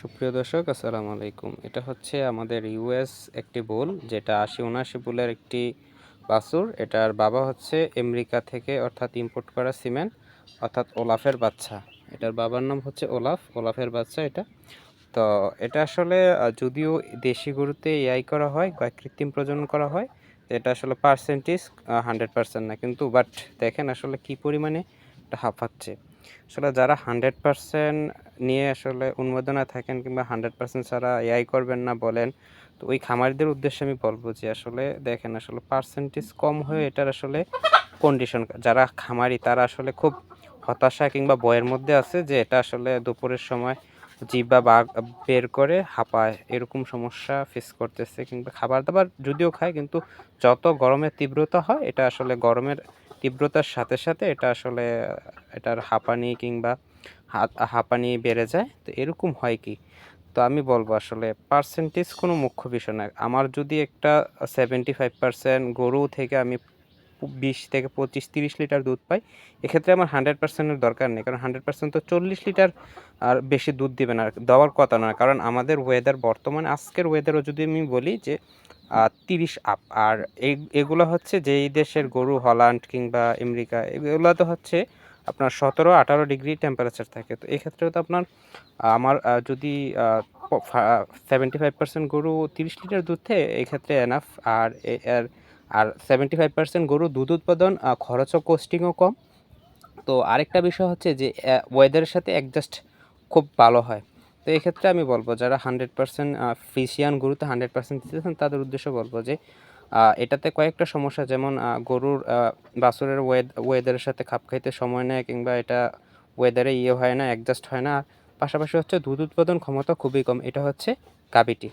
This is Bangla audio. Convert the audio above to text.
সুপ্রিয় দর্শক, আসসালামু আলাইকুম। এটা হচ্ছে আমাদের ইউএস একটি বুল, যেটা আশি উনআশি বুলের একটি বাছুর। এটার বাবা হচ্ছে আমেরিকা থেকে অর্থাৎ ইম্পোর্ট করা সিমেন্ট, অর্থাৎ ওলাফের বাচ্চা। এটার বাবার নাম হচ্ছে ওলাফ, ওলাফের বাচ্চা এটা। তো এটা আসলে যদিও দেশি গরুতে এআই করা হয় বা কৃত্রিম প্রজনন করা হয়, এটা আসলে পার্সেন্টেজ হান্ড্রেড পার্সেন্ট না। কিন্তু বাট দেখেন আসলে কি পরিমাণে এটা হাঁপাচ্ছে। আসলে যারা হান্ড্রেড পার্সেন্ট নিয়ে আসলে উন্মাদনা থাকেন কিংবা হান্ড্রেড পার্সেন্ট ছাড়া এআই করবেন না বলেন, তো ওই খামারিদের উদ্দেশ্যে আমি বলব যে আসলে দেখেন আসলে পার্সেন্টেজ কম হয়ে এটার আসলে কন্ডিশন যারা খামারি তারা আসলে খুব হতাশা কিংবা বয়ের মধ্যে আছে যে এটা আসলে দুপুরের সময় জিব্বা বাঘ বের করে হাঁপায়, এরকম সমস্যা ফেস করতেছে কিংবা খাবার দাবার যদিও খায়, কিন্তু যত গরমের তীব্রতা হয়, এটা আসলে গরমের তীব্রতার সাথে সাথে এটা আসলে, এটার হাঁপানি কিংবা হাঁপানি বেড়ে যায়। তো এরকম হয় কি? তো আমি বলব আসলে পার্সেন্টেজ কোনো মুখ্য বিষয় না। আমার যদি একটা সেভেন্টি ফাইভ পার্সেন্ট গরু থেকে আমি বিশ থেকে পঁচিশ, তিরিশ লিটার দুধ পাই। এক্ষেত্রে আমার হান্ড্রেড পার্সেন্টের দরকার নেই, কারণ হান্ড্রেড পার্সেন্ট তো চল্লিশ লিটার আর বেশি দুধ দেবে না দেওয়ার কথা না কারণ আমাদের ওয়েদার বর্তমানে, আজকের ওয়েদারও যদি আমি বলি যে তিরিশ আপ আর এগুলো হচ্ছে যেই দেশের গরু, হল্যান্ড কিংবা আমেরিকা এগুলো তো হচ্ছে আপনার সতেরো, আঠারো ডিগ্রি টেম্পারেচার থাকে। তো এক্ষেত্রেও তো আপনার, আমার যদি সেভেন্টি ফাইভ পার্সেন্ট গরু তিরিশ লিটার দুধ থেকে এক্ষেত্রে এনাফ আর এর আর সেভেন্টি ফাইভ পার্সেন্ট গরু দুধ উৎপাদন আহ, খরচও কোস্টিংও কম। তো আরেকটা বিষয় হচ্ছে যে ওয়েদারের সাথে অ্যাডজাস্ট খুব ভালো হয়। তো এক্ষেত্রে আমি বলব যারা হান্ড্রেড পার্সেন্ট ফ্রিসিয়ান গরুতে হান্ড্রেড পার্সেন্ট দিতেছেন তাদের উদ্দেশ্য বলব যে এটাতে কয়েকটা সমস্যা যেমন গরুর বাছুরের ওয়েদারের সাথে খাপ খাইতে সময় নেয় কিংবা এটা ওয়েদারে ইয়ে হয় না অ্যাডজাস্ট হয় না। আর পাশাপাশি হচ্ছে দুধ উৎপাদন ক্ষমতা খুবই কম এটা হচ্ছে গাবিটি